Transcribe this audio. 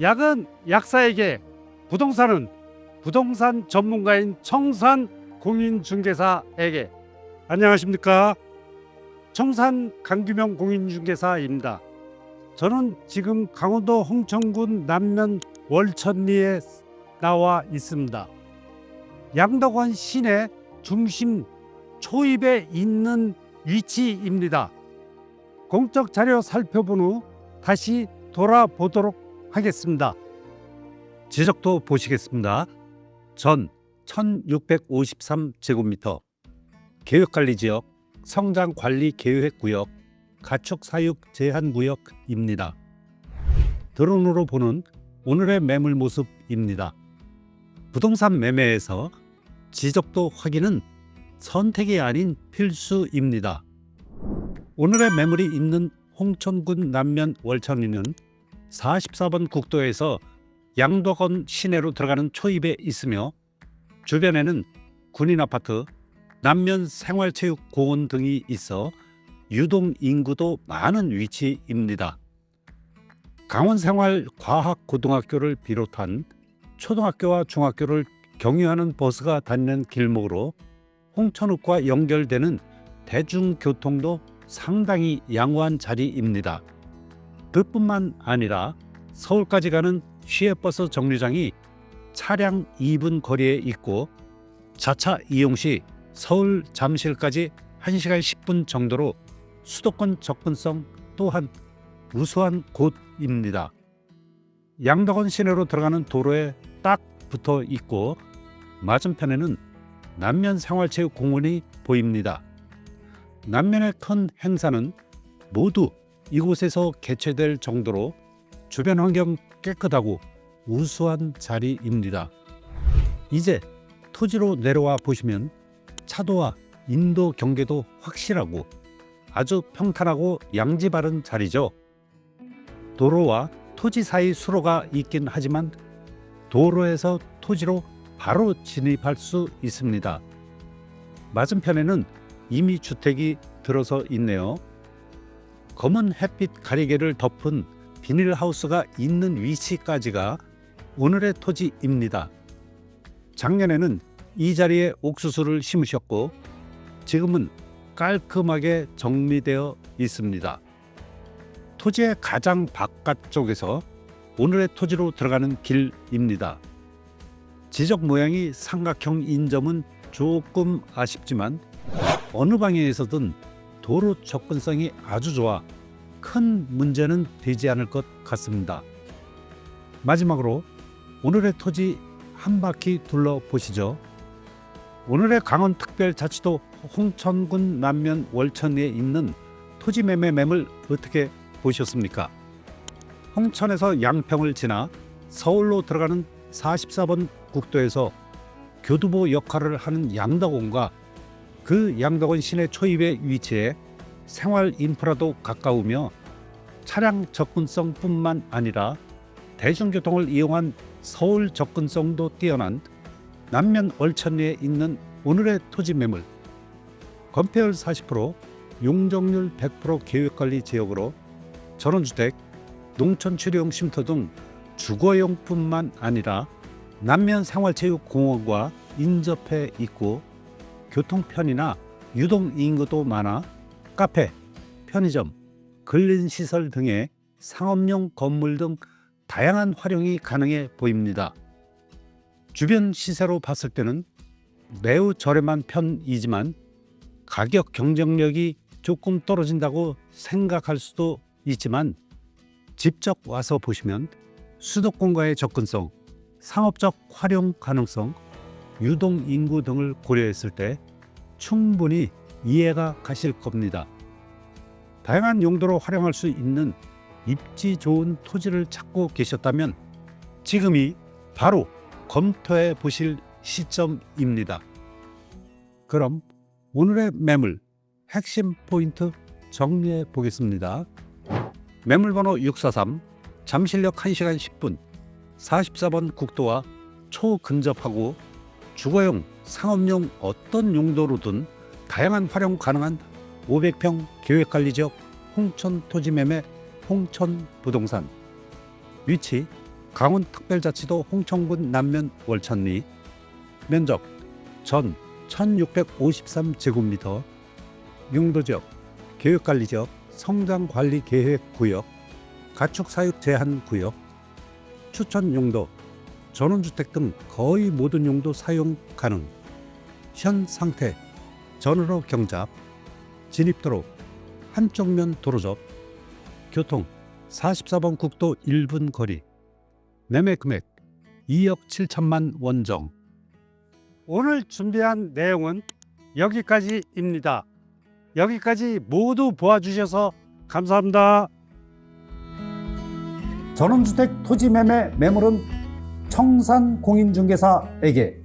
약은 약사에게, 부동산은 부동산 전문가인 청산 공인중개사에게. 안녕하십니까? 청산 강규명 공인중개사입니다. 저는 지금 강원도 홍천군 남면 월천리에 나와 있습니다. 양덕원 시내 중심 초입에 있는 위치입니다. 공적 자료 살펴본 후 다시 돌아보도록 하겠습니다. 지적도 보시겠습니다. 전 1653제곱미터 계획관리 지역 성장관리 계획구역 가축사육 제한구역입니다. 드론으로 보는 오늘의 매물 모습입니다. 부동산 매매에서 지적도 확인은 선택이 아닌 필수입니다. 오늘의 매물이 있는 홍천군 남면 월천리는 44번 국도에서 양덕원 시내로 들어가는 초입에 있으며 주변에는 군인 아파트, 남면 생활체육공원 등이 있어 유동 인구도 많은 위치입니다. 강원생활과학고등학교를 비롯한 초등학교와 중학교를 경유하는 버스가 다니는 길목으로 홍천읍과 연결되는 대중교통도 상당히 양호한 자리입니다. 그뿐만 아니라 서울까지 가는 시외버스 정류장이 차량 2분 거리에 있고 자차 이용 시 서울 잠실까지 1시간 10분 정도로 수도권 접근성 또한 우수한 곳입니다. 양덕원 시내로 들어가는 도로에 딱 붙어 있고 맞은편에는 남면 생활체육공원이 보입니다. 남면의 큰 행사는 모두 이곳에서 개최될 정도로 주변 환경 깨끗하고 우수한 자리입니다. 이제 토지로 내려와 보시면 차도와 인도 경계도 확실하고 아주 평탄하고 양지 바른 자리죠. 도로와 토지 사이 수로가 있긴 하지만 도로에서 토지로 바로 진입할 수 있습니다. 맞은편에는 이미 주택이 들어서 있네요. 검은 햇빛 가리개를 덮은 비닐하우스가 있는 위치까지가 오늘의 토지입니다. 작년에는 이 자리에 옥수수를 심으셨고 지금은 깔끔하게 정리되어 있습니다. 토지의 가장 바깥쪽에서 오늘의 토지로 들어가는 길입니다. 지적 모양이 삼각형인 점은 조금 아쉽지만 어느 방향에서든 도로 접근성이 아주 좋아 큰 문제는 되지 않을 것 같습니다. 마지막으로 오늘의 토지 한 바퀴 둘러보시죠. 오늘의 강원특별자치도 홍천군 남면 월천리에 있는 토지 매매 매물 어떻게 보셨습니까? 홍천에서 양평을 지나 서울로 들어가는 44번 국도에서 교두보 역할을 하는 양덕원과 그 양덕원 시내 초입에 위치해 생활 인프라도 가까우며 차량 접근성뿐만 아니라 대중교통을 이용한 서울 접근성도 뛰어난 남면 월천리에 있는 오늘의 토지 매물. 건폐율 40% 용적률 100% 계획관리 지역으로 전원주택, 농촌 출용 쉼터 등 주거용뿐만 아니라 남면 생활체육공원과 인접해 있고 교통편이나 유동 인구도 많아 카페, 편의점, 근린시설 등의 상업용 건물 등 다양한 활용이 가능해 보입니다. 주변 시세로 봤을 때는 매우 저렴한 편이지만 가격 경쟁력이 조금 떨어진다고 생각할 수도 있지만 직접 와서 보시면 수도권과의 접근성, 상업적 활용 가능성, 유동 인구 등을 고려했을 때 충분히 이해가 가실 겁니다. 다양한 용도로 활용할 수 있는 입지 좋은 토지를 찾고 계셨다면 지금이 바로 검토해 보실 시점입니다. 그럼 오늘의 매물 핵심 포인트 정리해 보겠습니다. 매물 번호 643 잠실역 1시간 10분 44번 국도와 초근접하고 주거용, 상업용 어떤 용도로든 다양한 활용 가능한 500평 계획관리지역 홍천 토지 매매 홍천 부동산. 위치 강원 특별자치도 홍천군 남면 월천리. 면적 전 1653제곱미터. 용도지역 교육관리지역 성장관리계획구역. 가축사육 제한구역. 추천 용도 전원주택 등 거의 모든 용도 사용 가능 현 상태 전으로 경잡 진입도로 한쪽면 도로접 교통 44번 국도 1분 거리 매매 금액 2억 7천만 원정 오늘 준비한 내용은 여기까지입니다. 여기까지 모두 보아주셔서 감사합니다. 전원주택 토지 매매 매물은 청산 공인중개사에게